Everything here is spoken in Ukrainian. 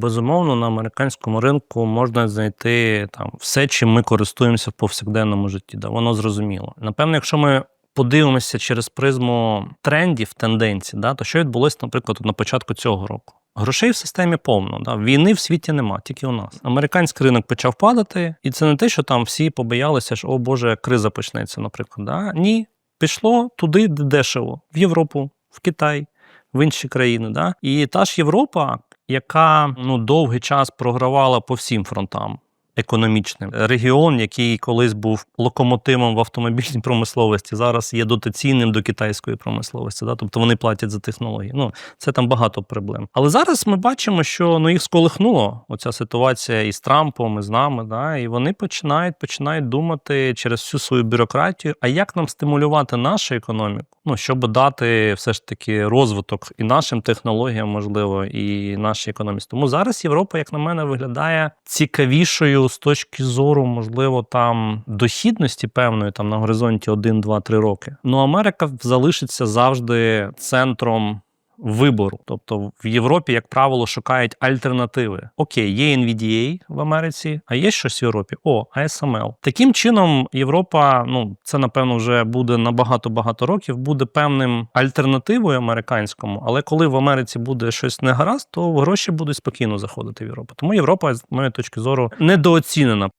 Безумовно, на американському ринку можна знайти там все, чим ми користуємося в повсякденному житті. Да, воно зрозуміло. Напевно, якщо ми подивимося через призму трендів, тенденцій, да, то що відбулося, наприклад, на початку цього року? Грошей в системі повно. Да? Війни в світі нема, тільки у нас. Американський ринок почав падати, і це не те, що там всі побоялися, що о Боже, криза почнеться, наприклад. Да? Ні, пішло туди, де дешево, в Європу, в Китай, в інші країни. Да? І та ж Європа, яка ну, довгий час програвала по всім фронтам. Економічним регіон, який колись був локомотивом в автомобільній промисловості, зараз є дотаційним до китайської промисловості. Да? Тобто вони платять за технології. Ну це там багато проблем. Але зараз ми бачимо, що ну їх сколихнуло оця ситуація із Трампом, і з нами. Да? І вони починають починають думати через всю свою бюрократію, а як нам стимулювати нашу економіку? Ну щоб дати все ж таки розвиток і нашим технологіям, можливо, і нашій економіці. Тому зараз Європа, як на мене, виглядає цікавішою з точки зору, можливо, там дохідності певної там на горизонті 1, 2, 3 роки. Ну Америка залишиться завжди центром. Вибору, тобто в Європі, як правило, шукають альтернативи. Окей, є NVDA в Америці, а є щось в Європі? О, ASML. Таким чином, Європа, ну це напевно вже буде на багато багато років, буде певним альтернативою американському. Але коли в Америці буде щось не гаразд, то гроші будуть спокійно заходити в Європу. Тому Європа, з моєї точки зору, недооцінена.